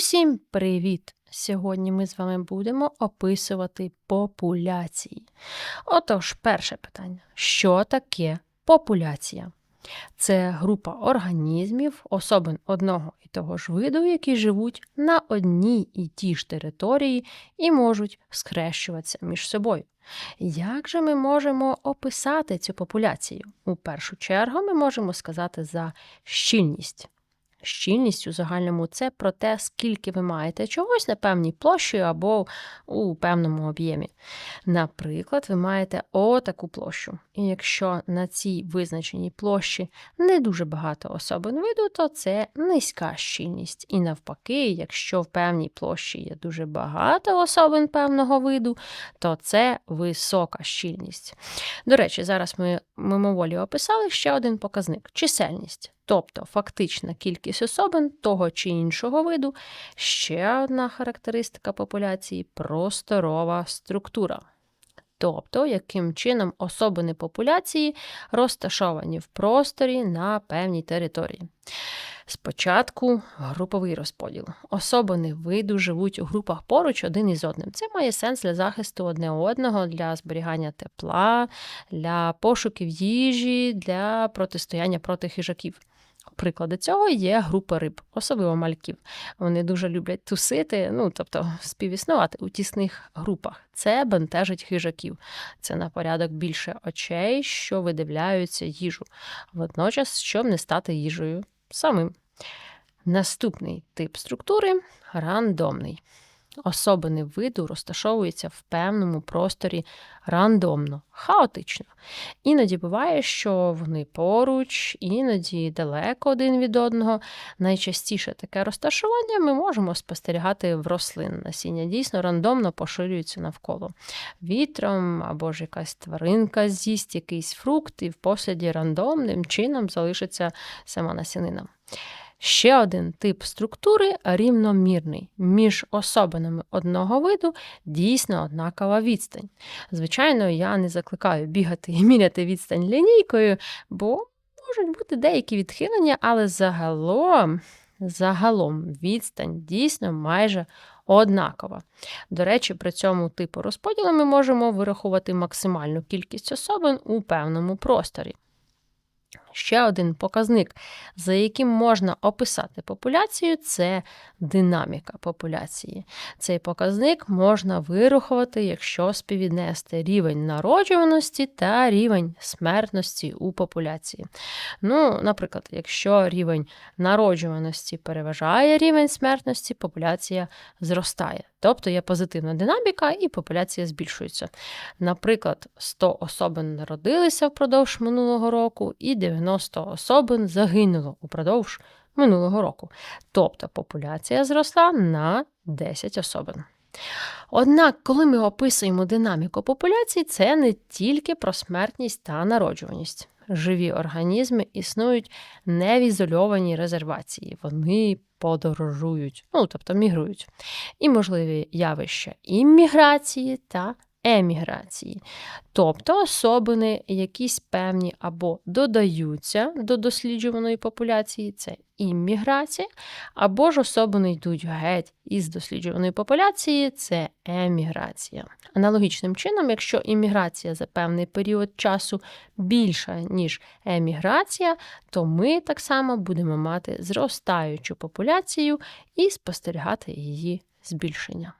Усім привіт! Сьогодні ми з вами будемо описувати популяції. Отож, перше питання: що таке популяція? Це група організмів, особин одного і того ж виду, які живуть на одній і тій ж території і можуть схрещуватися між собою. Як же ми можемо описати цю популяцію? У першу чергу ми можемо сказати за щільність. Щільність у загальному це про те, скільки ви маєте чогось на певній площі або у певному об'ємі. Наприклад, ви маєте отаку площу. І якщо на цій визначеній площі не дуже багато особин виду, то це низька щільність. І навпаки, якщо в певній площі є дуже багато особин певного виду, то це висока щільність. До речі, зараз ми мимоволі описали ще один показник чисельність. Тобто фактична кількість особин того чи іншого виду, ще одна характеристика популяції просторова структура. Тобто, яким чином особини популяції розташовані в просторі на певній території. Спочатку груповий розподіл. Особини виду живуть у групах поруч один із одним. Це має сенс для захисту одне одного, для зберігання тепла, для пошуків їжі, для протистояння проти хижаків. Приклади цього є група риб, особливо мальків. Вони дуже люблять тусити, ну тобто співіснувати у тісних групах. Це бентежить хижаків. Це на порядок більше очей, що видивляються їжу, водночас, щоб не стати їжею самим. Наступний тип структури рандомний. Особини виду розташовуються в певному просторі рандомно, хаотично. Іноді буває, що вони поруч, іноді далеко один від одного. Найчастіше таке розташування ми можемо спостерігати в рослин. Насіння дійсно рандомно поширюється навколо вітром або ж якась тваринка з'їсть якийсь фрукт, і в посліді рандомним чином залишиться сама насінина. Ще один тип структури рівномірний. Між особинами одного виду дійсно однакова відстань. Звичайно, я не закликаю бігати і міряти відстань лінійкою, бо можуть бути деякі відхилення, але загалом, загалом відстань дійсно майже однакова. До речі, при цьому типу розподілу ми можемо вирахувати максимальну кількість особин у певному просторі. Ще один показник, за яким можна описати популяцію, це динаміка популяції. Цей показник можна вирахувати, якщо співвіднести рівень народжуваності та рівень смертності у популяції. Ну, Наприклад, якщо рівень народжуваності переважає рівень смертності, популяція зростає. Тобто є позитивна динаміка і популяція збільшується. Наприклад, 100 особин народилися впродовж минулого року, і 90 особин загинуло упродовж минулого року. Тобто популяція зросла на 10 особин. Однак, коли ми описуємо динаміку популяції, це не тільки про смертність та народжуваність. Живі організми існують не в ізольованій резервації, вони подорожують, ну тобто мігрують. І можливі явища імміграції та еміграції. Тобто особини якісь певні або додаються до досліджуваної популяції, це імміграція, або ж особини йдуть геть із досліджуваної популяції, це еміграція. Аналогічним чином, якщо імміграція за певний період часу більша, ніж еміграція, то ми так само будемо мати зростаючу популяцію і спостерігати її збільшення.